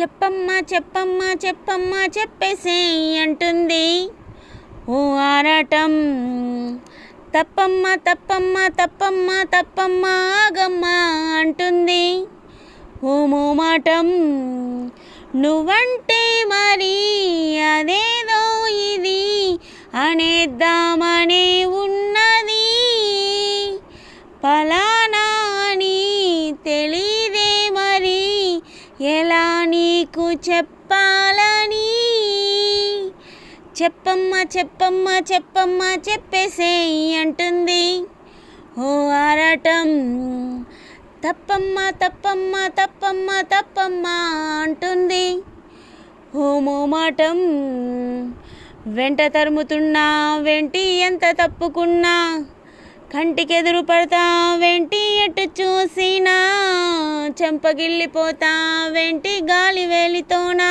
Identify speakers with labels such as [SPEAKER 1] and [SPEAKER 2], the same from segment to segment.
[SPEAKER 1] చెప్పమ్మా చెప్పమ్మా చెప్పమ్మా చెప్పేసే అంటుంది. ఓ ఆరాటం. తప్పమ్మ తప్పమ్మ తప్పమ్మ తప్పమ్మ ఆగమ్మ అంటుంది. ఓ మోమాటం. నువ్వంటే మరి అదేదో ఇది అనేద్దామనే నీకు చెప్పాలని. చెప్పమ్మ చెప్పమ్మ చెప్పమ్మ చెప్పేసేయ్ అంటుంది. ఓ ఆరాటం. తప్పమ్మ తప్పమ్మ తప్పమ్మ తప్పమ్మ అంటుంది. ఓ మోమాటం వెంట తరుముతున్నా వెంటి ఎంత తప్పుకున్నా కంటికెదురు పడతా వెంటి ఎటు చూసినా చెంపగిల్లిపోతా వెంటి గాలి వేలితోనా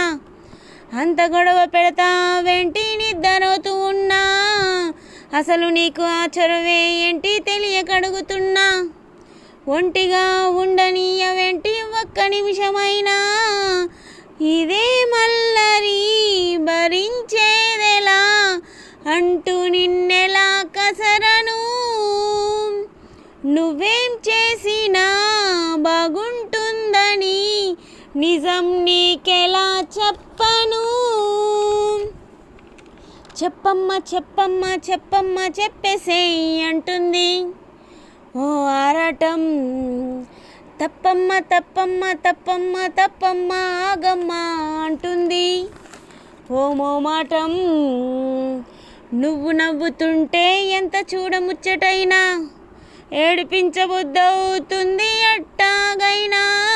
[SPEAKER 1] అంత గొడవ పెడతా వెంటి నిద్రవుతూ ఉన్నా అసలు నీకు ఆ చొరవే ఏంటి తెలియకడుగుతున్నా ఒంటిగా ఉండనీయ వెంటి ఒక్క నిమిషమైనా ఇదే మల్లరి భరించేదెలా అంటూ నిన్నెలా కసరా నువ్వేం చేసినా బాగుంటుందని నిజం నీకెలా చెప్పను? చెప్పమ్మ చెప్పమ్మ చెప్పమ్మ చెప్పేసేయ్ అంటుంది. ఓ ఆరాటం. తప్పమ్మ తప్పమ్మ తప్పమ్మ తప్పమ్మ ఆగమ్మ అంటుంది. ఓ మోమాటం నువ్వు నవ్వుతుంటే ఎంత చూడముచ్చటైనా ఏడిపించబుద్దవుతుంది అట్టాగైనా.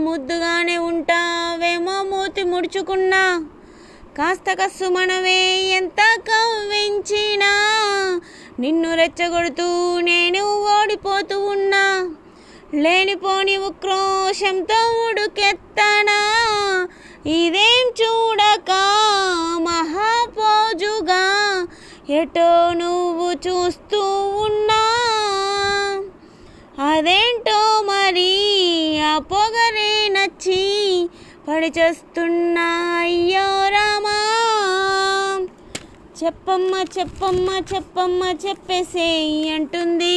[SPEAKER 1] ముద్దుగానే ఉంటావేమో మూతి ముడుచుకున్నా. కాస్త కస్సు మనవే ఎంత కవ్వించినా. నిన్ను రెచ్చగొడుతూ నేను ఓడిపోతూ ఉన్నా. లేనిపోని ఉక్రోషంతో ఉడుకెత్తనా. ఇదేం చూడక మహాపోజుగా. ఎటో నువ్వు చూస్తూ ఉన్నా. పడిచేస్తున్నా అయ్యో రామా. చెప్పమ్మ చెప్పమ్మ చెప్పమ్మ చెప్పేసేయ్ అంటుంది.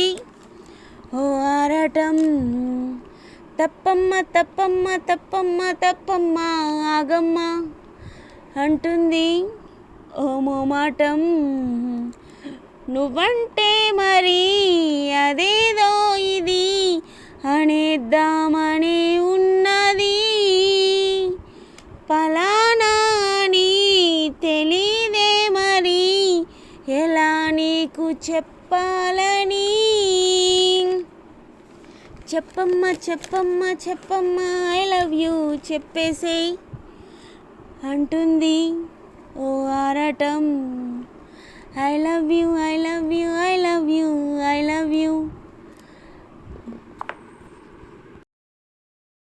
[SPEAKER 1] ఓ ఆరాటం. తప్పమ్మ తప్పమ్మ తప్పమ్మ తప్పమ్మ ఆగమ్మ అంటుంది. ఓ మోమాటం నువ్వంటే మరి అదేదో ఇది అనేద్దాం. నీకు చెప్పాలని. చెప్పమ్మా చెప్పమ్మా చెప్పమ్మా ఐ లవ్ యూ చెప్పేసేయ్. అంటుంది ఓ ఆరాటం. I love you I love you I love